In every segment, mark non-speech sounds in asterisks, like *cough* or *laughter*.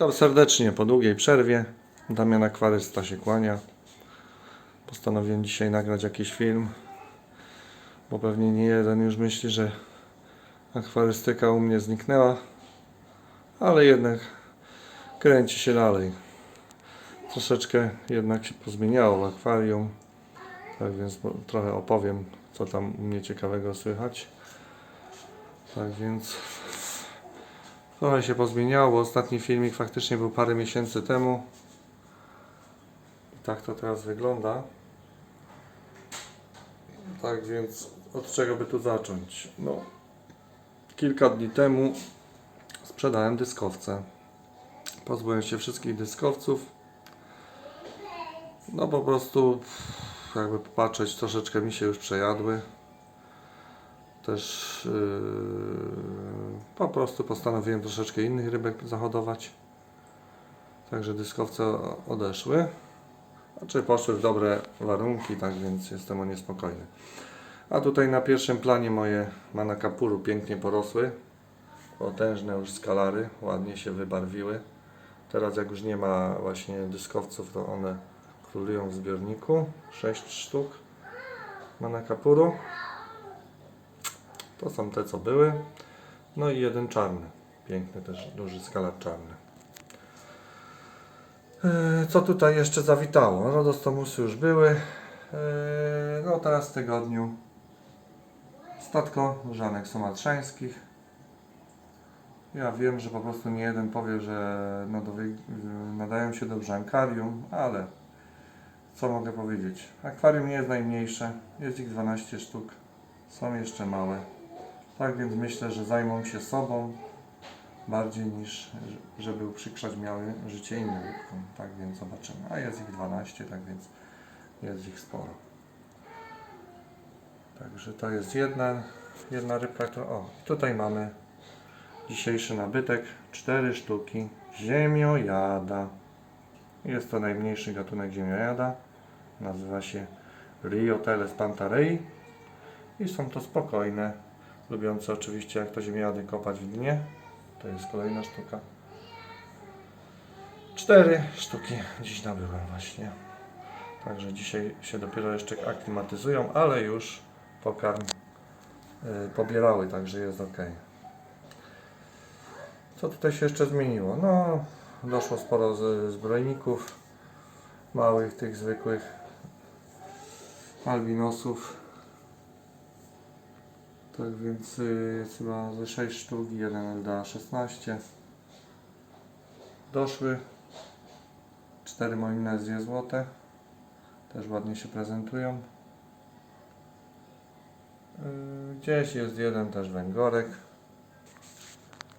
Witam serdecznie po długiej przerwie. Damian Akwarysta się kłania. Postanowiłem dzisiaj nagrać jakiś film, bo pewnie nie jeden już myśli, że akwarystyka u mnie zniknęła, ale jednak kręci się dalej. Troszeczkę jednak się pozmieniało w akwarium, tak więc trochę opowiem, co tam u mnie ciekawego słychać. Tak więc Trochę się pozmieniało, bo ostatni filmik faktycznie był parę miesięcy temu. I tak to teraz wygląda. Tak więc od czego by tu zacząć? No, kilka dni temu sprzedałem dyskowce. Pozbyłem się wszystkich dyskowców. No po prostu, jakby popatrzeć, troszeczkę mi się już przejadły też yy, po prostu postanowiłem troszeczkę innych rybek zahodować. Także dyskowce odeszły. Znaczy poszły w dobre warunki, tak więc jestem o. A tutaj na pierwszym planie moje manakapuru pięknie porosły. Potężne już skalary, ładnie się wybarwiły. Teraz jak już nie ma właśnie dyskowców, to one królują w zbiorniku. 6 sztuk manakapuru. To są te, co były. No i jeden czarny. Piękny też, duży skalar czarny. Yy, Co tutaj jeszcze zawitało? Rodostomusy już były. Yy, No teraz w tygodniu statko żanek sumatrzańskich. Ja wiem, że po prostu nie jeden powie, że nadają się do brzankarium, ale co mogę powiedzieć? Akwarium nie jest najmniejsze, jest ich 12 sztuk, są jeszcze małe. Tak więc myślę, że zajmą się sobą bardziej niż żeby uprzykrzać miały życie innym. Tak więc zobaczymy. A jest ich 12, tak więc jest ich sporo. Także to jest jedna, jedna rybka, która... O, tutaj mamy dzisiejszy nabytek. Cztery sztuki ziemiojada. Jest to najmniejszy gatunek ziemiojada. Nazywa się Rioteles pantarei. I są to spokojne, lubiące oczywiście jak to ziemiady kopać w dnie. To jest kolejna sztuka. Cztery sztuki dziś nabyłem właśnie. Także dzisiaj się dopiero jeszcze aklimatyzują, ale już pokarm y, pobierały, także jest ok. Co tutaj się jeszcze zmieniło? No, doszło sporo zbrojników, małych, tych zwykłych albinosów. Tak więc chyba ze 6 sztuk i 1 LDA 16. Doszły 4 molinezje złote. Też ładnie się prezentują. Y, Gdzieś jest jeden też węgorek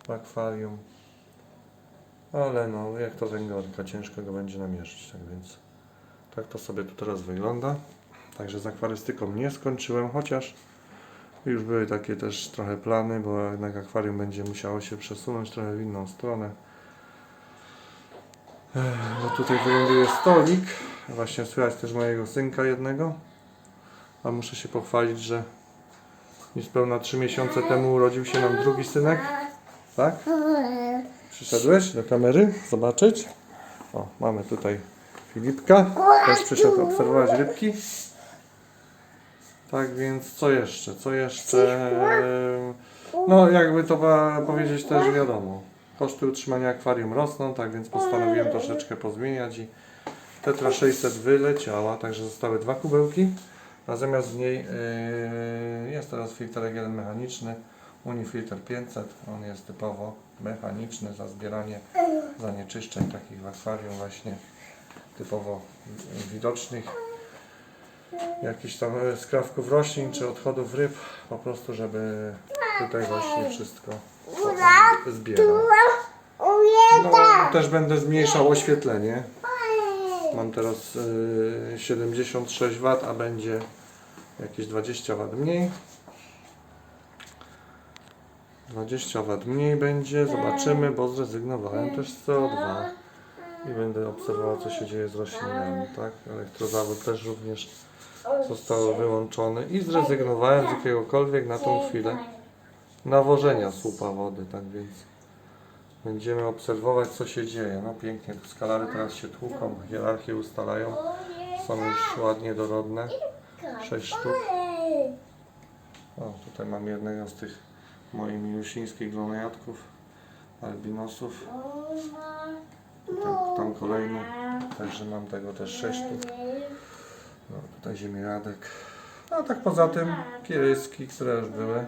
w akwarium. Ale no, jak to węgorka, ciężko go będzie namierzyć, tak więc tak to sobie tu teraz wygląda. Także z akwarystyką nie skończyłem, chociaż już były takie też trochę plany, bo jednak akwarium będzie musiało się przesunąć trochę w inną stronę. Bo tutaj wyląduje stolik. Właśnie słychać też mojego synka jednego. A muszę się pochwalić, że niespełna 3 miesiące temu urodził się nam drugi synek. Tak? Przyszedłeś do kamery zobaczyć? O, mamy tutaj Filipka. Też przyszedł obserwować rybki. Tak więc co jeszcze? Co jeszcze? No jakby to powiedzieć też wiadomo. Koszty utrzymania akwarium rosną, tak więc postanowiłem troszeczkę pozmieniać i Tetra 600 wyleciała, także zostały dwa kubełki. Natomiast w niej yy, jest teraz filtrek jeden mechaniczny, Unifilter 500. On jest typowo mechaniczny za zbieranie zanieczyszczeń takich w akwarium właśnie typowo widocznych jakichś tam e, skrawków roślin czy odchodów ryb, po prostu żeby tutaj właśnie wszystko zbierał. No, też będę zmniejszał oświetlenie. Mam teraz y, 76 W, a będzie jakieś 20 W mniej. 20 W mniej będzie, zobaczymy, bo zrezygnowałem też z CO2 i będę obserwował co się dzieje z roślinami, tak? Elektrozawód też również został wyłączony i zrezygnowałem z jakiegokolwiek na tą chwilę nawożenia słupa wody, tak więc Będziemy obserwować, co się dzieje. No pięknie, tu skalary teraz się tłuką, hierarchię ustalają. Są już ładnie dorodne. Sześć sztuk. O, tutaj mam jednego z tych moich milusińskich glonojadków, albinosów. Tutaj, tam kolejny, także mam tego też sześć sztuk. No, tutaj ziemioradek. No tak poza tym kiryski, które już były.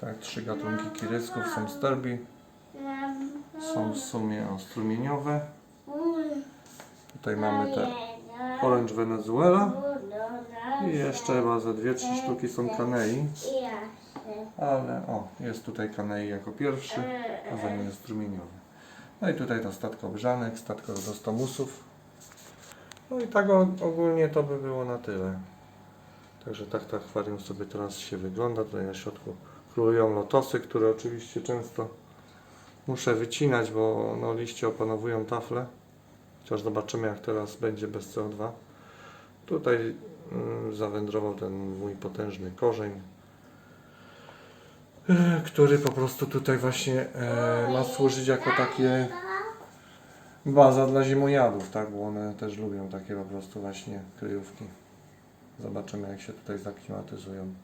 Tak, trzy gatunki kirysków są sterbi. Są w sumie o, strumieniowe. Tutaj mamy te Orange Venezuela. I jeszcze chyba ze dwie, trzy sztuki są kanei. Ale o, jest tutaj kanei jako pierwszy, a za nim jest strumieniowy. No i tutaj to statko brzanek, statko do stomusów. No i tak ogólnie to by było na tyle. Także tak to akwarium sobie teraz się wygląda. Tutaj na środku królują lotosy, które oczywiście często muszę wycinać, bo no, liście opanowują tafle. Chociaż zobaczymy jak teraz będzie bez CO2. Tutaj mm, zawędrował ten mój potężny korzeń, który po prostu tutaj właśnie e, ma służyć jako takie baza dla zimojadów, tak? Bo one też lubią takie po prostu właśnie kryjówki. Zobaczymy jak się tutaj zaklimatyzują.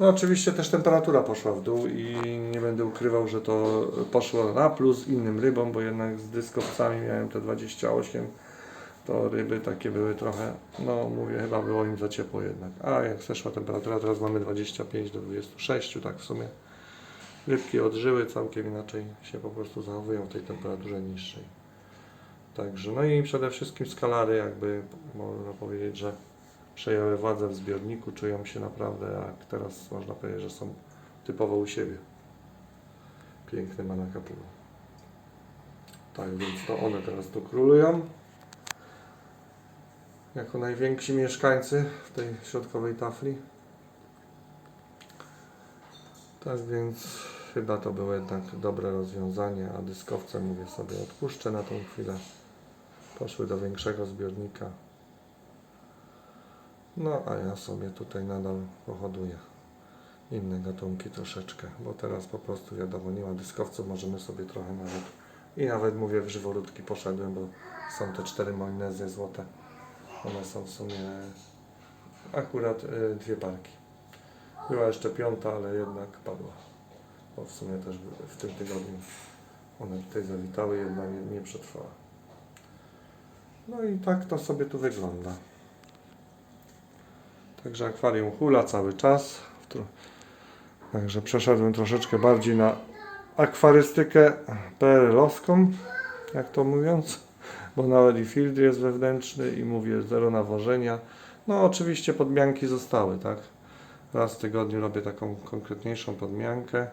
No oczywiście też temperatura poszła w dół i nie będę ukrywał, że to poszło na plus innym rybom, bo jednak z dyskowcami miałem te 28, to ryby takie były trochę, no mówię, chyba było im za ciepło jednak. A jak zeszła temperatura, teraz mamy 25 do 26, tak w sumie. Rybki odżyły, całkiem inaczej się po prostu zachowują w tej temperaturze niższej. Także, no i przede wszystkim skalary jakby, można powiedzieć, że przejęły władzę w zbiorniku, czują się naprawdę, jak teraz można powiedzieć, że są typowo u siebie. Piękny manakapulu. Tak więc to one teraz tu królują. Jako najwięksi mieszkańcy w tej środkowej tafli. Tak więc chyba to było jednak dobre rozwiązanie, a dyskowce mówię sobie odpuszczę na tą chwilę. Poszły do większego zbiornika. No a ja sobie tutaj nadal pohoduję inne gatunki troszeczkę, bo teraz po prostu wiadomo nie ma dyskowców, możemy sobie trochę nawet i nawet mówię w żyworódki poszedłem, bo są te cztery molinezy złote. One są w sumie akurat y, dwie parki. Była jeszcze piąta, ale jednak padła. Bo w sumie też w tym tygodniu one tutaj zawitały, jedna nie, nie przetrwała. No i tak to sobie tu wygląda. Także akwarium hula cały czas. Także przeszedłem troszeczkę bardziej na akwarystykę PRL-owską, jak to mówiąc, bo nawet i filtr jest wewnętrzny i mówię zero nawożenia. No oczywiście podmianki zostały, tak? Raz w tygodniu robię taką konkretniejszą podmiankę.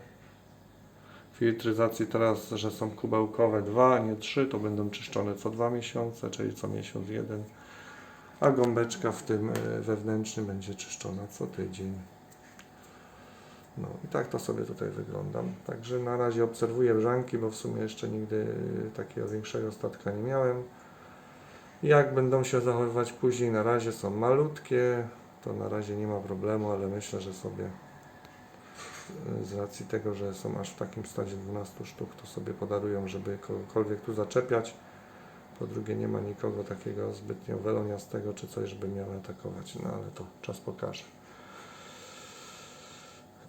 Filtryzacji teraz, że są kubełkowe dwa, a nie trzy, to będą czyszczone co dwa miesiące, czyli co miesiąc jeden a gąbeczka w tym e, wewnętrznym będzie czyszczona co tydzień. No i tak to sobie tutaj wyglądam. Także na razie obserwuję brzanki, bo w sumie jeszcze nigdy takiego większego statka nie miałem. Jak będą się zachowywać później, na razie są malutkie, to na razie nie ma problemu, ale myślę, że sobie e, z racji tego, że są aż w takim stadzie 12 sztuk, to sobie podarują, żeby kogokolwiek tu zaczepiać. Po drugie, nie ma nikogo takiego zbytnio weloniastego czy coś, żeby miał atakować, no ale to czas pokaże.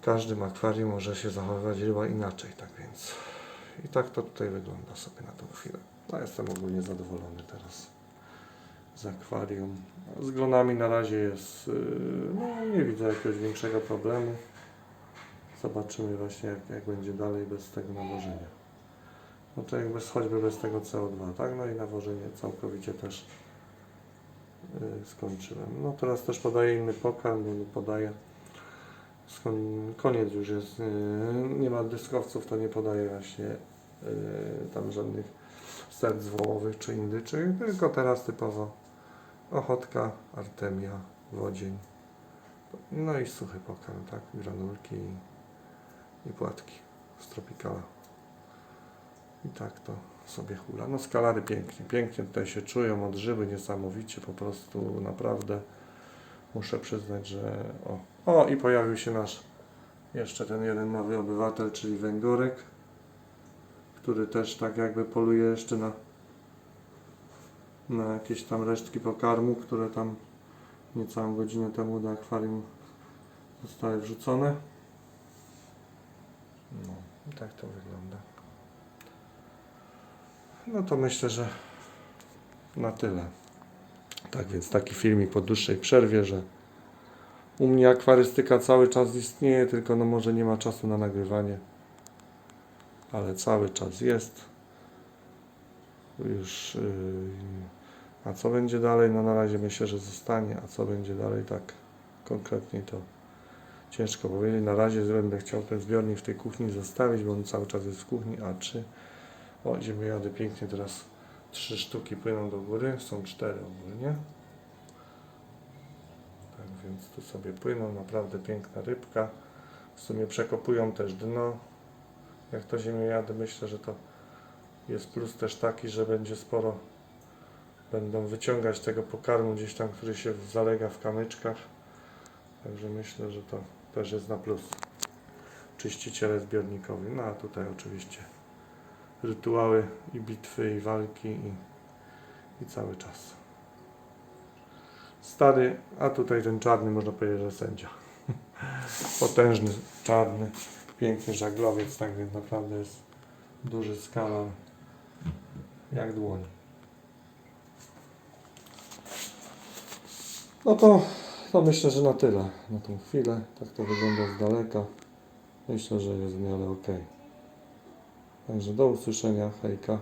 W każdym akwarium może się zachowywać ryba inaczej, tak więc. I tak to tutaj wygląda sobie na tą chwilę. No, jestem ogólnie zadowolony teraz z akwarium. Z glonami na razie jest, yy, no nie widzę jakiegoś większego problemu. Zobaczymy właśnie jak, jak będzie dalej bez tego nawożenia. No to jakby choćby bez tego CO2, tak? No i nawożenie całkowicie też yy, skończyłem. No teraz też podaję inny pokarm, bo podaję koniec już jest, yy, nie ma dyskowców, to nie podaję właśnie yy, tam żadnych serc wołowych czy indyczy, tylko teraz typowo ochotka, artemia, wodzień, no i suchy pokarm, tak? Granulki i, płatki z tropikala. I tak to sobie hula. No skalary pięknie, pięknie tutaj się czują, odżyły niesamowicie, po prostu naprawdę muszę przyznać, że o, o i pojawił się nasz jeszcze ten jeden nowy obywatel, czyli węgorek. który też tak jakby poluje jeszcze na, na jakieś tam resztki pokarmu, które tam niecałą godzinę temu do akwarium zostały wrzucone. No, tak to wygląda. No to myślę, że na tyle. Tak więc taki filmik po dłuższej przerwie, że u mnie akwarystyka cały czas istnieje, tylko no może nie ma czasu na nagrywanie. Ale cały czas jest. Już. Yy, a co będzie dalej? No na razie myślę, że zostanie. A co będzie dalej, tak konkretnie to ciężko powiedzieć. Na razie będę chciał ten zbiornik w tej kuchni zostawić, bo on cały czas jest w kuchni A3. O, ziemniady pięknie teraz trzy sztuki płyną do góry, są cztery ogólnie. Więc tu sobie płyną, naprawdę piękna rybka. W sumie przekopują też dno. Jak to ziemniady, myślę, że to jest plus też taki, że będzie sporo będą wyciągać tego pokarmu gdzieś tam, który się zalega w kamyczkach. Także myślę, że to też jest na plus. Czyściciele zbiornikowi. No a tutaj oczywiście rytuały i bitwy i walki i, i cały czas. Stary, a tutaj ten czarny można powiedzieć, że sędzia. *laughs* Potężny, czarny, piękny żaglowiec, tak więc naprawdę jest duży skala jak dłoń. No to, to myślę, że na tyle na tą chwilę. Tak to wygląda z daleka. Myślę, że jest w miarę ok. Także do usłyszenia. Hejka.